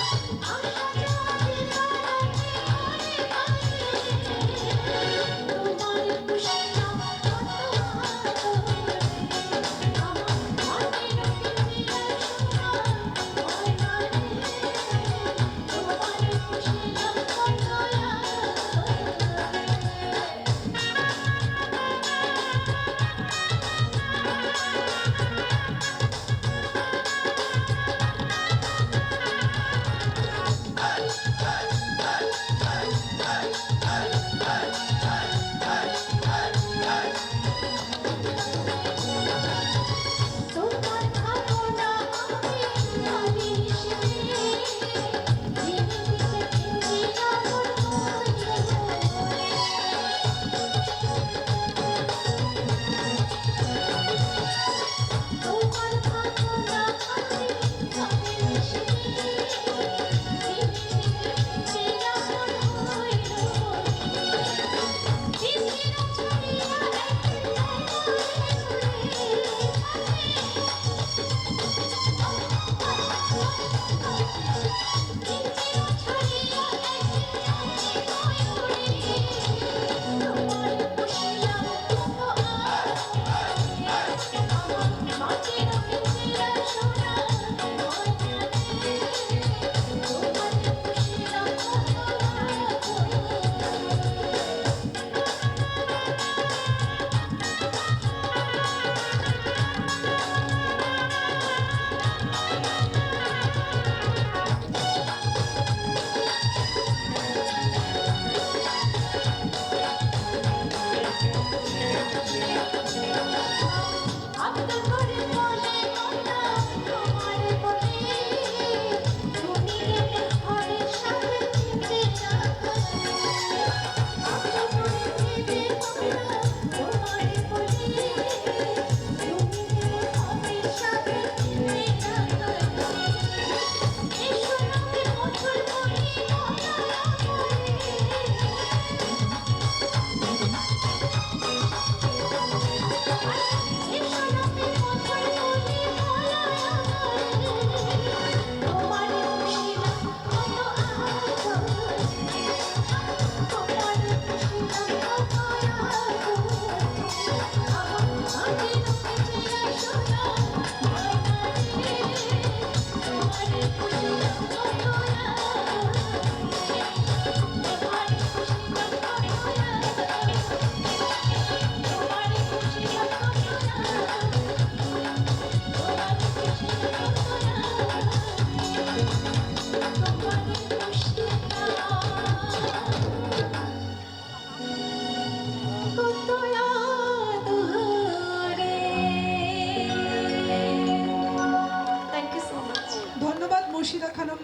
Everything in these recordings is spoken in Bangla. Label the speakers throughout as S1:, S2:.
S1: I'm Thank you.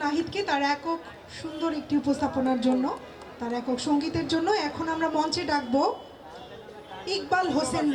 S1: নাহিদকে তার একক সুন্দর একটি উপস্থাপনার জন্য, তার একক সঙ্গীতের জন্য। এখন আমরা মঞ্চে ডাকবো ইকবাল হোসেন